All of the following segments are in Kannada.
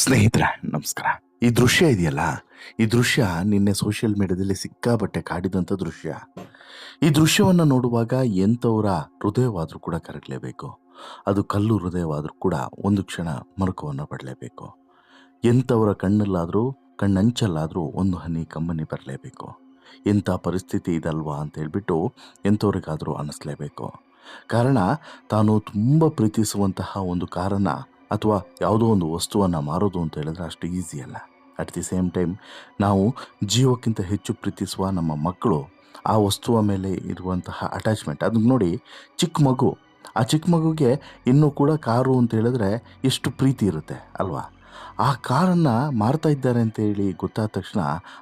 ಸ್ನೇಹಿತರೆ, ನಮಸ್ಕಾರ. ಈ ದೃಶ್ಯ ಇದೆಯಲ್ಲ? ಈ ದೃಶ್ಯ ನಿನ್ನೆ ಸೋಷಿಯಲ್ ಮೀಡಿಯಾದಲ್ಲಿ ಸಿಕ್ಕಾಬಟ್ಟೆ ಕಾಡಿದಂಥ ದೃಶ್ಯ. ಈ ದೃಶ್ಯವನ್ನು ನೋಡುವಾಗ ಎಂಥವರ ಹೃದಯವಾದರೂ ಕೂಡ ಕರಗಲೇಬೇಕು. ಅದು ಕಲ್ಲು ಹೃದಯವಾದರೂ ಕೂಡ ಒಂದು ಕ್ಷಣ ಮರುಕವನ್ನು ಪಡಲೇಬೇಕು. ಎಂಥವರ ಕಣ್ಣಲ್ಲಾದರೂ, ಕಣ್ಣಂಚಲ್ಲಾದರೂ ಒಂದು ಹನಿ ಕಂಬನಿ ಬರಲೇಬೇಕು. ಎಂಥ ಪರಿಸ್ಥಿತಿ ಇದಲ್ವಾ ಅಂತ ಹೇಳಿಬಿಟ್ಟು ಎಂಥವ್ರಿಗಾದರೂ ಅನ್ನಿಸ್ಲೇಬೇಕು ಕಾರಣ, ತಾನು ತುಂಬ ಪ್ರೀತಿಸುವಂತಹ ಒಂದು ಕಾರನ್ನು ಅಥವಾ ಯಾವುದೋ ಒಂದು ವಸ್ತುವನ್ನು ಮಾರೋದು ಅಂತ ಹೇಳಿದ್ರೆ ಅಷ್ಟು ಈಸಿ ಅಲ್ಲ. ಅಟ್ ದಿ ಸೇಮ್ ಟೈಮ್ ನಾವು ಜೀವಕ್ಕಿಂತ ಹೆಚ್ಚು ಪ್ರೀತಿಸುವ ನಮ್ಮ ಮಕ್ಕಳು ಆ ವಸ್ತುವ ಮೇಲೆ ಇರುವಂತಹ ಅಟ್ಯಾಚ್ಮೆಂಟ್ ಅದನ್ನ ನೋಡಿ ಚಿಕ್ಕ ಮಗು, ಆ ಚಿಕ್ಕ ಮಗುಗೆ ಇನ್ನೂ ಕೂಡ ಕಾರು ಅಂತ ಹೇಳಿದ್ರೆ ಎಷ್ಟು ಪ್ರೀತಿ ಇರುತ್ತೆ ಅಲ್ವಾ? ಆ ಕಾರನ್ನು ಮಾರ್ತಾ ಇದ್ದಾರೆ ಅಂತೇಳಿ ಗೊತ್ತಾದ ತಕ್ಷಣ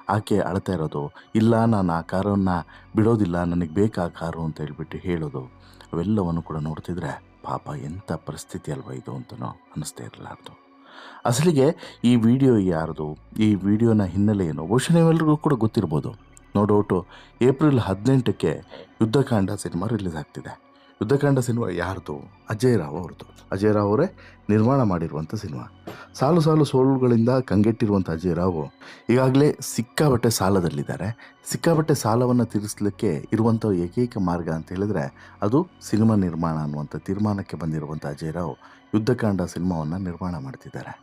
ಆಕೆ ಅಳ್ತಾ ಇರೋದು, ಇಲ್ಲ ನಾನು ಆ ಕಾರನ್ನು ಬಿಡೋದಿಲ್ಲ, ನನಗೆ ಬೇಕಾ ಕಾರು ಅಂತ ಹೇಳ್ಬಿಟ್ಟು ಹೇಳೋದು, ಅವೆಲ್ಲವನ್ನು ಕೂಡ ನೋಡ್ತಿದ್ರೆ ಪಾಪ ಎಂಥ ಪರಿಸ್ಥಿತಿ ಅಲ್ವ ಇದು ಅಂತನೋ ಅನ್ನಿಸ್ತಾ ಇರಲಾರ್ದು. ಅಸಲಿಗೆ ಈ ವಿಡಿಯೋ ಯಾರ್ದು, ಈ ವಿಡಿಯೋನ ಹಿನ್ನೆಲೆ ಏನು? ಬಹುಶಃ ನೀವೆಲ್ಲರಿಗೂ ಕೂಡ ಗೊತ್ತಿರ್ಬೋದು. ನೋ ಡೌಟು ಏಪ್ರಿಲ್ ಹದಿನೆಂಟಕ್ಕೆ ಯುದ್ಧಕಾಂಡ ಸಿನಿಮಾ ರಿಲೀಸ್ ಆಗ್ತಿದೆ. ಯುದ್ಧಕಾಂಡ ಸಿನಿಮಾ ಯಾರ್ದು? ಅಜಯ್ ರಾವ್ ಅವ್ರದ್ದು. ಅಜಯ್ ರಾವ್ ಅವರೇ ನಿರ್ಮಾಣ ಮಾಡಿರುವಂಥ ಸಿನಿಮಾ. ಸಾಲು ಸಾಲು ಸೋಲುಗಳಿಂದ ಕಂಗೆಟ್ಟಿರುವಂಥ ಅಜಯ್ ರಾವ್ ಈಗಾಗಲೇ ಸಿಕ್ಕಾಬಟ್ಟೆ ಸಾಲದಲ್ಲಿದ್ದಾರೆ. ಸಿಕ್ಕಾಬಟ್ಟೆ ಸಾಲವನ್ನು ತೀರಿಸಲಿಕ್ಕೆ ಇರುವಂಥ ಏಕೈಕ ಮಾರ್ಗ ಅಂತ ಹೇಳಿದ್ರೆ ಅದು ಸಿನಿಮಾ ನಿರ್ಮಾಣ ಅನ್ನುವಂಥ ತೀರ್ಮಾನಕ್ಕೆ ಬಂದಿರುವಂಥ ಅಜಯ್ ರಾವ್ ಯುದ್ಧಕಾಂಡ ಸಿನಿಮಾವನ್ನು ನಿರ್ಮಾಣ ಮಾಡ್ತಿದ್ದಾರೆ.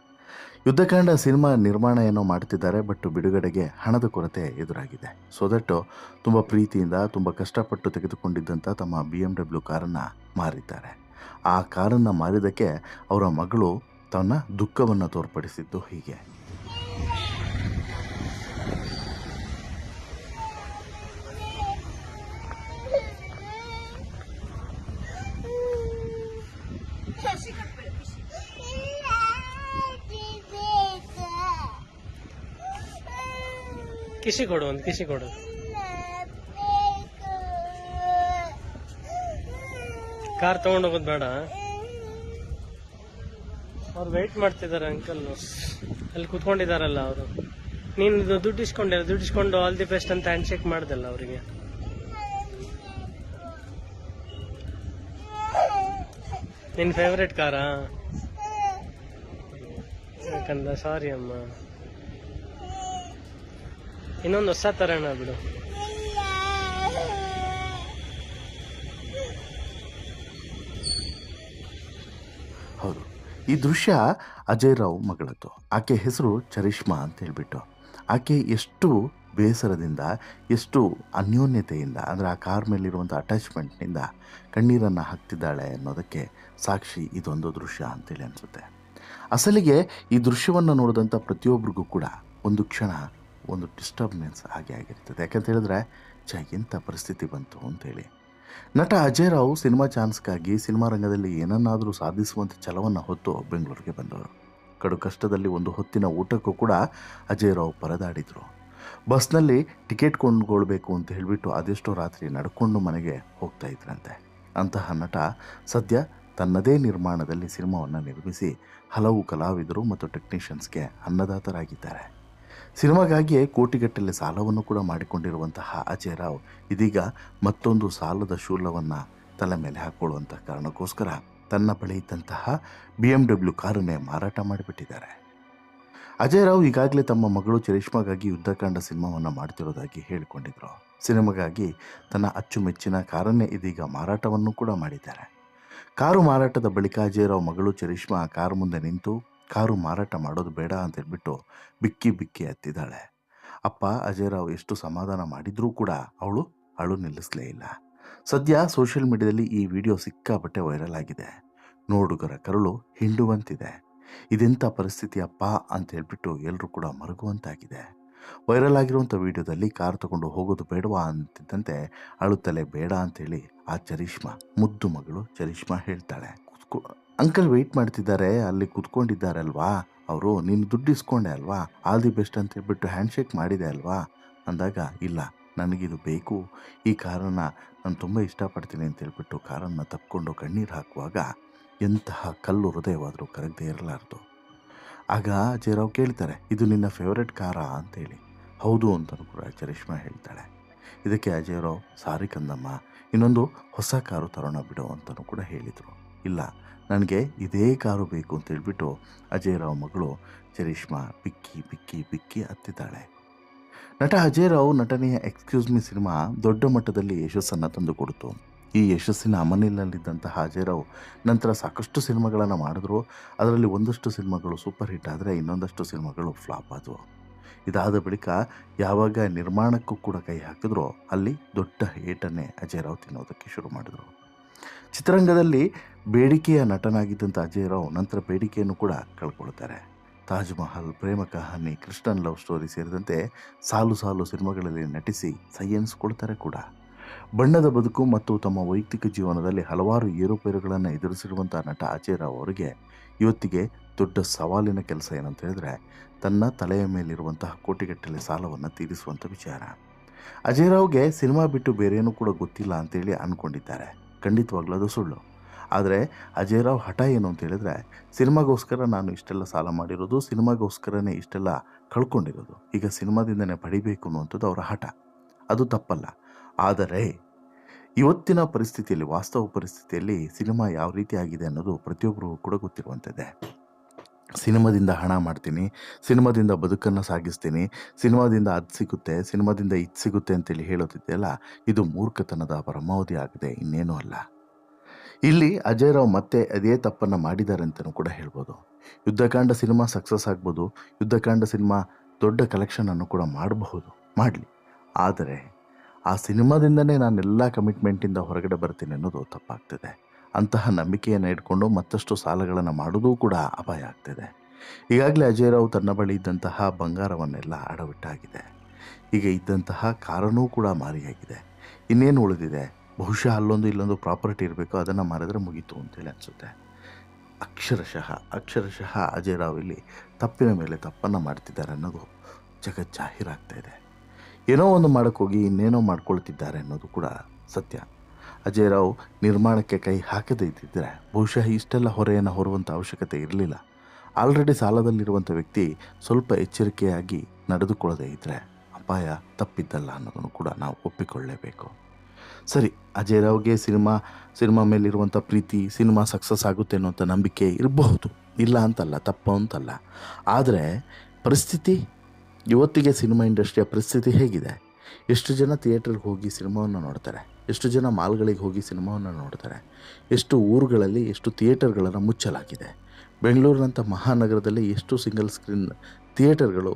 ಯುದ್ಧಕಾಂಡ ಸಿನಿಮಾ ನಿರ್ಮಾಣ ಏನೋ ಮಾಡ್ತಿದ್ದಾರೆ, ಬಟ್ ಬಿಡುಗಡೆಗೆ ಹಣದ ಕೊರತೆ ಎದುರಾಗಿದೆ. ಸೊ ದಟ್ ತುಂಬ ಪ್ರೀತಿಯಿಂದ, ತುಂಬ ಕಷ್ಟಪಟ್ಟು ತೆಗೆದುಕೊಂಡಿದ್ದಂಥ ತಮ್ಮ ಬಿ ಎಂ ಡಬ್ಲ್ಯೂ ಕಾರನ್ನು ಮಾರಿದ್ದಾರೆ. ಆ ಕಾರನ್ನು ಮಾರಿದ್ದಕ್ಕೆ ಅವರ ಮಗಳು ತನ್ನ ದುಃಖವನ್ನು ತೋರ್ಪಡಿಸಿದ್ದು ಹೀಗೆ. ಕಿಸಿ ಕೊಡು ಒಂದು ಕಿಸಿ ಕೊಡು. ಕಾರ್ ತಗೊಂಡೋಗೋದು ಬೇಡ. ಅವ್ರು ವೆಯ್ಟ್ ಮಾಡ್ತಿದ್ದಾರೆ ಅಂಕಲ್ ಅಲ್ಲಿ ಕುತ್ಕೊಂಡಿದಾರಲ್ಲ ಅವರು. ನೀನು ದುಡ್ಡು ಇಸ್ಕೊಂಡಿಲ್ಲ ದುಡ್ಡು ಇಸ್ಕೊಂಡು ಆಲ್ ದಿ ಬೆಸ್ಟ್ ಅಂತ ಹ್ಯಾಂಡ್ ಶೇಕ್ ಮಾಡ್ದಲ್ಲ ಅವರಿಗೆ. ನಿನ್ನ ಫೇವ್ರೇಟ್ ಕಾರಾ ಯಾಕಂದ ಸಾರಿ ಅಮ್ಮ. ಇನ್ನೊಂದು ಹೊಸ ತರೋಣ ಬಿಡು ಹೌದು ಈ ದೃಶ್ಯ ಅಜಯ್ ರಾವ್ ಮಗಳದ್ದು. ಆಕೆ ಹೆಸರು ಚರಿಷ್ಮಾ ಅಂತ ಹೇಳಿಬಿಟ್ಟು. ಆಕೆ ಎಷ್ಟು ಬೇಸರದಿಂದ, ಎಷ್ಟು ಅನ್ಯೋನ್ಯತೆಯಿಂದ, ಅಂದರೆ ಆ ಕಾರ್ ಮೇಲಿರುವಂಥ ಅಟ್ಯಾಚ್ಮೆಂಟ್ನಿಂದ ಕಣ್ಣೀರನ್ನು ಹಾಕ್ತಿದ್ದಾಳೆ ಅನ್ನೋದಕ್ಕೆ ಸಾಕ್ಷಿ ಇದೊಂದು ದೃಶ್ಯ ಅಂತೇಳಿ ಅನಿಸುತ್ತೆ. ಅಸಲಿಗೆ ಈ ದೃಶ್ಯವನ್ನು ನೋಡಿದಂಥ ಪ್ರತಿಯೊಬ್ಬರಿಗೂ ಕೂಡ ಒಂದು ಕ್ಷಣ ಒಂದು ಡಿಸ್ಟರ್ಬೆನ್ಸ್ ಹಾಗೆ ಆಗಿರ್ತದೆ. ಯಾಕಂತ ಹೇಳಿದ್ರೆ ಚ ಪರಿಸ್ಥಿತಿ ಬಂತು ಅಂತೇಳಿ. ನಟ ಅಜಯ್ ರಾವ್ ಸಿನಿಮಾ ಚಾನ್ಸ್ಗಾಗಿ ಸಿನಿಮಾ ರಂಗದಲ್ಲಿ ಏನನ್ನಾದರೂ ಸಾಧಿಸುವಂಥ ಛಲವನ್ನು ಹೊತ್ತು ಬೆಂಗಳೂರಿಗೆ ಬಂದವರು. ಕಡು ಕಷ್ಟದಲ್ಲಿ ಒಂದು ಹೊತ್ತಿನ ಊಟಕ್ಕೂ ಕೂಡ ಅಜಯ್ ರಾವ್ ಪರದಾಡಿದರು. ಬಸ್ನಲ್ಲಿ ಟಿಕೆಟ್ ಕೊಂಡ್ಕೊಳ್ಬೇಕು ಅಂತ ಹೇಳಿಬಿಟ್ಟು ಅದೆಷ್ಟೋ ರಾತ್ರಿ ನಡ್ಕೊಂಡು ಮನೆಗೆ ಹೋಗ್ತಾ ಇದ್ರಂತೆ. ಅಂತಹ ನಟ ಸದ್ಯ ತನ್ನದೇ ನಿರ್ಮಾಣದಲ್ಲಿ ಸಿನಿಮಾವನ್ನು ನಿರ್ಮಿಸಿ ಹಲವು ಕಲಾವಿದರು ಮತ್ತು ಟೆಕ್ನಿಷಿಯನ್ಸ್ಗೆ ಅನ್ನದಾತರಾಗಿದ್ದಾರೆ. ಸಿನಿಮಾಗಾಗಿಯೇ ಕೋಟಿಗಟ್ಟಲೆ ಸಾಲವನ್ನು ಕೂಡ ಮಾಡಿಕೊಂಡಿರುವಂತಹ ಅಜಯ್ ರಾವ್ ಇದೀಗ ಮತ್ತೊಂದು ಸಾಲದ ಶೂಲವನ್ನು ತಲೆ ಮೇಲೆ ಹಾಕ್ಕೊಳ್ಳುವಂಥ ಕಾರಣಕ್ಕೋಸ್ಕರ ತನ್ನ ಬಳಿ ಇದ್ದಂತಹ ಬಿ ಎಂ ಡಬ್ಲ್ಯೂ ಕಾರನ್ನೇ ಮಾರಾಟ ಮಾಡಿಬಿಟ್ಟಿದ್ದಾರೆ. ಅಜಯ್ ರಾವ್ ಈಗಾಗಲೇ ತಮ್ಮ ಮಗಳು ಚರಿಷ್ಮಾಗಾಗಿ ಯುದ್ಧಕಾಂಡ ಸಿನಿಮಾವನ್ನು ಮಾಡ್ತಿರೋದಾಗಿ ಹೇಳಿಕೊಂಡಿದ್ರು. ಸಿನಿಮಾಗಾಗಿ ತನ್ನ ಅಚ್ಚುಮೆಚ್ಚಿನ ಕಾರನ್ನೇ ಇದೀಗ ಮಾರಾಟವನ್ನು ಕೂಡ ಮಾಡಿದ್ದಾರೆ. ಕಾರು ಮಾರಾಟದ ಬಳಿಕ ಅಜಯ್ ರಾವ್ ಮಗಳು ಚರಿಷ್ಮಾ ಕಾರು ಮುಂದೆ ನಿಂತು ಕಾರು ಮಾರಾಟ ಮಾಡೋದು ಬೇಡ ಅಂತ ಹೇಳ್ಬಿಟ್ಟು ಬಿಕ್ಕಿ ಬಿಕ್ಕಿ ಹತ್ತಿದ್ದಾಳೆ ಅಪ್ಪ ಅಜಯರಾವ್ ಎಷ್ಟು ಸಮಾಧಾನ ಮಾಡಿದರೂ ಕೂಡ ಅವಳು ಅಳು ನಿಲ್ಲಿಸಲೇ ಇಲ್ಲ. ಸದ್ಯ ಸೋಷಿಯಲ್ ಮೀಡಿಯಾದಲ್ಲಿ ಈ ವಿಡಿಯೋ ಸಿಕ್ಕಾಪಟ್ಟೆ ವೈರಲ್ ಆಗಿದೆ. ನೋಡುಗರ ಕರುಳು ಹಿಂಡುವಂತಿದೆ. ಇದೆಂಥ ಪರಿಸ್ಥಿತಿ ಅಪ್ಪ ಅಂತ ಹೇಳ್ಬಿಟ್ಟು ಎಲ್ಲರೂ ಕೂಡ ಮರುಗುವಂತಾಗಿದೆ. ವೈರಲ್ ಆಗಿರುವಂಥ ವಿಡಿಯೋದಲ್ಲಿ ಕಾರ್ ತಗೊಂಡು ಹೋಗೋದು ಬೇಡವಾ ಅಂತಿದ್ದಂತೆ ಅಳುತ್ತಲೇ ಬೇಡ ಅಂತೇಳಿ ಆ ಚರಿಷ್ಮಾ, ಮುದ್ದು ಮಗಳು ಚರಿಷ್ಮಾ ಹೇಳ್ತಾಳೆ. ಅಂಕಲ್ ವೆಯ್ಟ್ ಮಾಡ್ತಿದ್ದಾರೆ, ಅಲ್ಲಿ ಕೂತ್ಕೊಂಡಿದ್ದಾರೆ ಅಲ್ವಾ? ಅವರು, ನೀನು ದುಡ್ಡು ಇಸ್ಕೊಂಡೆ ಅಲ್ವಾ? ಆಲ್ ದಿ ಬೆಸ್ಟ್ ಅಂತ ಹೇಳ್ಬಿಟ್ಟು ಹ್ಯಾಂಡ್ ಶೇಕ್ ಮಾಡಿದೆ ಅಲ್ವಾ? ಅಂದಾಗ, ಇಲ್ಲ, ನನಗಿದು ಬೇಕು. ಈ ಕಾರನ್ನು ನಾನು ತುಂಬ ಇಷ್ಟಪಡ್ತೀನಿ ಅಂತ ಹೇಳ್ಬಿಟ್ಟು ಕಾರನ್ನು ತಪ್ಕೊಂಡು ಕಣ್ಣೀರು ಹಾಕುವಾಗ ಎಂತಹ ಕಲ್ಲು ಹೃದಯವಾದರೂ ಕರಗದೇ ಇರಲಾರ್ದು. ಆಗ ಜಯರಾವ್ ಕೇಳ್ತಾರೆ, ಇದು ನಿನ್ನ ಫೇವ್ರೆಟ್ ಕಾರಾ ಅಂತೇಳಿ ಹೌದು ಅಂತಲೂ ಕೂಡ ಚರಿಷ್ಮಾ ಹೇಳ್ತಾಳೆ. ಇದಕ್ಕೆ ಅಜಯರಾವ್ ಸಾರಿ ಕಂದಮ್ಮ, ಇನ್ನೊಂದು ಹೊಸ ಕಾರು ತರೋಣ ಬಿಡು ಅಂತಲೂ ಕೂಡ ಹೇಳಿದರು. ಇಲ್ಲ ನನಗೆ ಇದೇ ಕಾರು ಬೇಕು ಅಂತ ಹೇಳಿಬಿಟ್ಟು ಅಜಯ್ ರಾವ್ ಮಗಳು ಚರಿಷ್ಮಾ ಪಿಕ್ಕಿ ಪಿಕ್ಕಿ ಪಿಕ್ಕಿ ಹತ್ತಿದ್ದಾಳೆ. ನಟ ಅಜಯ್ ರಾವ್ ನಟನೆಯ ಎಕ್ಸ್ಕ್ಯೂಸ್ ಮಿ ಸಿನಿಮಾ ದೊಡ್ಡ ಮಟ್ಟದಲ್ಲಿ ಯಶಸ್ಸನ್ನು ತಂದುಕೊಡ್ತು ಈ ಯಶಸ್ಸಿನ ಅಮನಿನಲ್ಲಿದ್ದಂತಹ ಅಜಯ್ ರಾವ್ ನಂತರ ಸಾಕಷ್ಟು ಸಿನಿಮಾಗಳನ್ನು ಮಾಡಿದ್ರು. ಅದರಲ್ಲಿ ಒಂದಷ್ಟು ಸಿನಿಮಾಗಳು ಸೂಪರ್ ಹಿಟ್ ಆದರೆ ಇನ್ನೊಂದಷ್ಟು ಸಿನಿಮಾಗಳು ಫ್ಲಾಪ್ ಆದವು. ಇದಾದ ಬಳಿಕ ಯಾವಾಗ ನಿರ್ಮಾಣಕ್ಕೂ ಕೂಡ ಕೈ ಹಾಕಿದ್ರೋ ಅಲ್ಲಿ ದೊಡ್ಡ ಏಟನ್ನೇ ಅಜಯ್ ರಾವ್ ತಿನ್ನೋದಕ್ಕೆ ಶುರು ಮಾಡಿದರು. ಚಿತ್ರರಂಗದಲ್ಲಿ ಬೇಡಿಕೆಯ ನಟನಾಗಿದ್ದಂಥ ಅಜಯ್ ರಾವ್ ನಂತರ ಬೇಡಿಕೆಯನ್ನು ಕೂಡ ಕಳ್ಕೊಳ್ತಾರೆ. ತಾಜ್ ಮಹಲ್, ಪ್ರೇಮ ಕಹಾನಿ, ಕೃಷ್ಣನ್ ಲವ್ ಸ್ಟೋರಿ ಸೇರಿದಂತೆ ಸಾಲು ಸಾಲು ಸಿನಿಮಾಗಳಲ್ಲಿ ನಟಿಸಿ ಸೈ ಎನಿಸ್ಕೊಳ್ತಾರೆ ಕೂಡ. ಬಣ್ಣದ ಬದುಕು ಮತ್ತು ತಮ್ಮ ವೈಯಕ್ತಿಕ ಜೀವನದಲ್ಲಿ ಹಲವಾರು ಏರುಪೇರುಗಳನ್ನು ಎದುರಿಸಿರುವಂಥ ನಟ ಅಜಯ್ ರಾವ್ ಅವರಿಗೆ ಇವತ್ತಿಗೆ ದೊಡ್ಡ ಸವಾಲಿನ ಕೆಲಸ ಏನಂತ ಹೇಳಿದ್ರೆ ತನ್ನ ತಲೆಯ ಮೇಲಿರುವಂತಹ ಕೋಟಿಗಟ್ಟಲೆ ಸಾಲವನ್ನು ತೀರಿಸುವಂಥ ವಿಚಾರ. ಅಜಯ್ ರಾವ್ಗೆ ಸಿನಿಮಾ ಬಿಟ್ಟು ಬೇರೇನೂ ಕೂಡ ಗೊತ್ತಿಲ್ಲ ಅಂತೇಳಿ ಅಂದ್ಕೊಂಡಿದ್ದಾರೆ ಖಂಡಿತವಾಗ್ಲೂ ಅದು ಸುಳ್ಳು. ಆದರೆ ಅಜಯ್ ರಾವ್ ಹಠ ಏನು ಅಂತ ಹೇಳಿದ್ರೆ, ಸಿನಿಮಾಗೋಸ್ಕರ ನಾನು ಇಷ್ಟೆಲ್ಲ ಸಾಲ ಮಾಡಿರೋದು, ಸಿನಿಮಾಗೋಸ್ಕರನೇ ಇಷ್ಟೆಲ್ಲ ಕಳ್ಕೊಂಡಿರೋದು. ಈಗ ಸಿನಿಮಾದಿಂದನೇ ಪಡಿಬೇಕು ಅನ್ನುವಂಥದ್ದು ಅವರ ಹಠ. ಅದು ತಪ್ಪಲ್ಲ. ಆದರೆ ಇವತ್ತಿನ ಪರಿಸ್ಥಿತಿಯಲ್ಲಿ, ವಾಸ್ತವ ಪರಿಸ್ಥಿತಿಯಲ್ಲಿ ಸಿನಿಮಾ ಯಾವ ರೀತಿ ಆಗಿದೆ ಅನ್ನೋದು ಪ್ರತಿಯೊಬ್ಬರಿಗೂ ಕೂಡ ಗೊತ್ತಿರುವಂಥದ್ದೇ. ಸಿನಿಮಾದಿಂದ ಹಣ ಮಾಡ್ತೀನಿ, ಸಿನಿಮಾದಿಂದ ಬದುಕನ್ನು ಸಾಗಿಸ್ತೀನಿ, ಸಿನಿಮಾದಿಂದ ಅದು ಸಿಗುತ್ತೆ, ಸಿನಿಮಾದಿಂದ ಇದು ಸಿಗುತ್ತೆ ಅಂತೇಳಿ ಹೇಳೋದಿದೆಯಲ್ಲ, ಇದು ಮೂರ್ಖತನದ ಪರಮಾವಧಿ ಆಗಿದೆ, ಇನ್ನೇನೂ ಅಲ್ಲ. ಇಲ್ಲಿ ಅಜಯ್ ರಾವ್ ಮತ್ತೆ ಅದೇ ತಪ್ಪನ್ನು ಮಾಡಿದ್ದಾರೆ ಅಂತಲೂ ಕೂಡ ಹೇಳ್ಬೋದು. ಯುದ್ಧಕಾಂಡ ಸಿನಿಮಾ ಸಕ್ಸಸ್ ಆಗ್ಬೋದು, ಯುದ್ಧಕಾಂಡ ಸಿನಿಮಾ ದೊಡ್ಡ ಕಲೆಕ್ಷನನ್ನು ಕೂಡ ಮಾಡಬಹುದು, ಮಾಡಲಿ. ಆದರೆ ಆ ಸಿನಿಮಾದಿಂದನೇ ನಾನೆಲ್ಲ ಕಮಿಟ್ಮೆಂಟಿಂದ ಹೊರಗಡೆ ಬರ್ತೀನಿ ಅನ್ನೋದು ತಪ್ಪಾಗ್ತದೆ. ಅಂತಹ ನಂಬಿಕೆಯನ್ನು ಇಟ್ಕೊಂಡು ಮತ್ತಷ್ಟು ಸಾಲಗಳನ್ನು ಮಾಡೋದು ಕೂಡ ಅಪಾಯ ಆಗ್ತಿದೆ. ಈಗಾಗಲೇ ಅಜಯ್ ರಾವ್ ತನ್ನ ಬಳಿ ಇದ್ದಂತಹ ಬಂಗಾರವನ್ನೆಲ್ಲ ಅಡವಿಟ್ಟಾಗಿದೆ. ಈಗ ಇದ್ದಂತಹ ಕಾರನೂ ಕೂಡ ಮಾರಿಯಾಗಿದೆ. ಇನ್ನೇನು ಉಳಿದಿದೆ? ಬಹುಶಃ ಅಲ್ಲೊಂದು ಇಲ್ಲೊಂದು ಪ್ರಾಪರ್ಟಿ ಇರಬೇಕು, ಅದನ್ನು ಮಾರಿದ್ರೆ ಮುಗೀತು ಅಂತೇಳಿ ಅನಿಸುತ್ತೆ. ಅಕ್ಷರಶಃ ಅಕ್ಷರಶಃ ಅಜಯ್ ಇಲ್ಲಿ ತಪ್ಪಿನ ಮೇಲೆ ತಪ್ಪನ್ನು ಮಾಡ್ತಿದ್ದಾರೆ ಅನ್ನೋದು ಜಗತ್ ಜಾಹೀರಾಗ್ತಾ ಇದೆ. ಏನೋ ಒಂದು ಮಾಡೋಕ್ಕೋಗಿ ಇನ್ನೇನೋ ಮಾಡ್ಕೊಳ್ತಿದ್ದಾರೆ ಅನ್ನೋದು ಕೂಡ ಸತ್ಯ. ಅಜಯ್ ರಾವ್ ನಿರ್ಮಾಣಕ್ಕೆ ಕೈ ಹಾಕದೇ ಇದ್ದಿದ್ದರೆ ಬಹುಶಃ ಇಷ್ಟೆಲ್ಲ ಹೊರೆಯನ್ನು ಹೊರುವಂಥ ಅವಶ್ಯಕತೆ ಇರಲಿಲ್ಲ. ಆಲ್ರೆಡಿ ಸಾಲದಲ್ಲಿರುವಂಥ ವ್ಯಕ್ತಿ ಸ್ವಲ್ಪ ಎಚ್ಚರಿಕೆಯಾಗಿ ನಡೆದುಕೊಳ್ಳದೇ ಇದ್ದರೆ ಅಪಾಯ ತಪ್ಪಿದ್ದಲ್ಲ ಅನ್ನೋದನ್ನು ಕೂಡ ನಾವು ಒಪ್ಪಿಕೊಳ್ಳಲೇಬೇಕು ಸರಿ, ಅಜಯ್ ರಾವ್ಗೆ ಸಿನಿಮಾ ಸಿನಿಮಾ ಮೇಲಿರುವಂಥ ಪ್ರೀತಿ, ಸಿನಿಮಾ ಸಕ್ಸಸ್ ಆಗುತ್ತೆ ಅನ್ನೋಂಥ ನಂಬಿಕೆ ಇರಬಹುದು. ಇಲ್ಲ ಅಂತಲ್ಲ, ತಪ್ಪು ಅಂತಲ್ಲ. ಆದರೆ ಪರಿಸ್ಥಿತಿ, ಇವತ್ತಿಗೆ ಸಿನಿಮಾ ಇಂಡಸ್ಟ್ರಿಯ ಪರಿಸ್ಥಿತಿ ಹೇಗಿದೆ? ಎಷ್ಟು ಜನ ಥಿಯೇಟ್ರಿಗೆ ಹೋಗಿ ಸಿನಿಮಾವನ್ನು ನೋಡ್ತಾರೆ? ಎಷ್ಟು ಜನ ಮಾಲ್ಗಳಿಗೆ ಹೋಗಿ ಸಿನಿಮಾವನ್ನು ನೋಡ್ತಾರೆ, ಎಷ್ಟು ಊರುಗಳಲ್ಲಿ ಎಷ್ಟು ಥಿಯೇಟರ್ಗಳನ್ನು ಮುಚ್ಚಲಾಗಿದೆ, ಬೆಂಗಳೂರಿನಂಥ ಮಹಾನಗರದಲ್ಲಿ ಎಷ್ಟು ಸಿಂಗಲ್ ಸ್ಕ್ರೀನ್ ಥಿಯೇಟರ್ಗಳು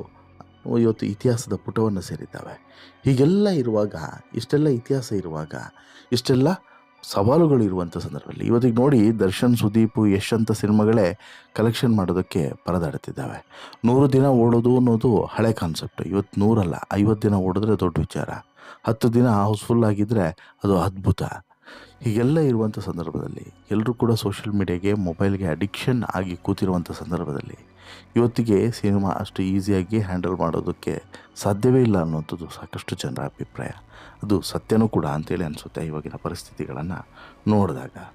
ಇವತ್ತು ಇತಿಹಾಸದ ಪುಟವನ್ನು ಸೇರಿದ್ದಾವೆ. ಹೀಗೆಲ್ಲ ಇರುವಾಗ, ಇಷ್ಟೆಲ್ಲ ಇತಿಹಾಸ ಇರುವಾಗ, ಇಷ್ಟೆಲ್ಲ ಸವಾಲುಗಳು ಇರುವಂಥ ಸಂದರ್ಭದಲ್ಲಿ ಇವತ್ತಿಗೆ ನೋಡಿ ದರ್ಶನ್, ಸುದೀಪ್, ಯಶ್ ಅಂತ ಸಿನಿಮಾಗಳೇ ಕಲೆಕ್ಷನ್ ಮಾಡೋದಕ್ಕೆ ಪರದಾಡುತ್ತಿದ್ದಾವೆ. ನೂರು ದಿನ ಓಡೋದು ಅನ್ನೋದು ಹಳೆ ಕಾನ್ಸೆಪ್ಟ್, ಇವತ್ತು ನೂರಲ್ಲ, ಐವತ್ತು ದಿನ ಓಡಿದ್ರೆ ದೊಡ್ಡ ವಿಚಾರ. ಹತ್ತು ದಿನ ಹೌಸ್ಫುಲ್ ಆಗಿದ್ದರೆ ಅದು ಅದ್ಭುತ. ಹೀಗೆಲ್ಲ ಇರುವಂಥ ಸಂದರ್ಭದಲ್ಲಿ ಎಲ್ಲರೂ ಕೂಡ ಸೋಷಿಯಲ್ ಮೀಡಿಯಾಗೆ ಮೊಬೈಲ್ಗೆ ಅಡಿಕ್ಷನ್ ಆಗಿ ಕೂತಿರುವಂಥ ಸಂದರ್ಭದಲ್ಲಿ ಇವತ್ತಿಗೆ ಸಿನಿಮಾ ಅಷ್ಟು ಈಸಿಯಾಗಿ ಹ್ಯಾಂಡಲ್ ಮಾಡೋದಕ್ಕೆ ಸಾಧ್ಯವೇ ಇಲ್ಲ ಅನ್ನುವಂಥದ್ದು ಸಾಕಷ್ಟು ಜನರ ಅಭಿಪ್ರಾಯ. ಅದು ಸತ್ಯನೂ ಕೂಡ ಅಂತೇಳಿ ಅನಿಸುತ್ತೆ ಇವಾಗಿನ ಪರಿಸ್ಥಿತಿಗಳನ್ನು ನೋಡಿದಾಗ.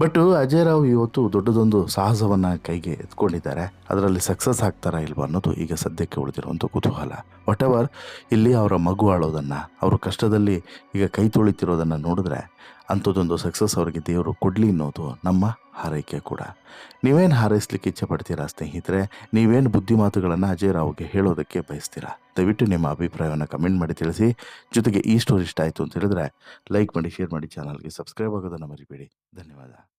ಬಟ್ ಅಜಯ್ ರಾವ್ ಇವತ್ತು ದೊಡ್ಡದೊಂದು ಸಾಹಸವನ್ನು ಕೈಗೆ ಎತ್ಕೊಂಡಿದ್ದಾರೆ. ಅದರಲ್ಲಿ ಸಕ್ಸಸ್ ಆಗ್ತಾರಾ ಇಲ್ವಾ ಅನ್ನೋದು ಈಗ ಸದ್ಯಕ್ಕೆ ಉಳಿದಿರುವಂಥ ಕುತೂಹಲ. ವಾಟ್ ಎವರ್ ಇಲ್ಲಿ ಅವರ ಮಗು ಆಳೋದನ್ನು, ಅವರ ಕಷ್ಟದಲ್ಲಿ ಈಗ ಕೈ ತೊಳಿತಿರೋದನ್ನು ನೋಡಿದ್ರೆ ಅಂಥದ್ದೊಂದು ಸಕ್ಸಸ್ ಅವರಿಗೆ ದೇವರು ಕೊಡಲಿ ಅನ್ನೋದು ನಮ್ಮ ಹಾರೈಕೆ ಕೂಡ. ನೀವೇನು ಹಾರೈಸ್ಲಿಕ್ಕೆ ಇಚ್ಛೆ ಪಡ್ತೀರಾ ಸ್ನೇಹಿತರೆ? ನೀವೇನು ಬುದ್ಧಿಮಾತುಗಳನ್ನು ಅಜಯ್ ರಾವ್ಗೆ ಹೇಳೋದಕ್ಕೆ ಬಯಸ್ತೀರಾ? ದಯವಿಟ್ಟು ನಿಮ್ಮ ಅಭಿಪ್ರಾಯವನ್ನು ಕಮೆಂಟ್ ಮಾಡಿ ತಿಳಿಸಿ. ಜೊತೆಗೆ ಈ ಸ್ಟೋರಿ ಇಷ್ಟ ಆಯಿತು ಅಂತ ಹೇಳಿದ್ರೆ, ಲೈಕ್ ಮಾಡಿ, ಶೇರ್ ಮಾಡಿ, ಚಾನಲ್ಗೆ ಸಬ್ಸ್ಕ್ರೈಬ್ ಆಗೋದನ್ನು ಮರಿಬೇಡಿ. ಧನ್ಯವಾದ.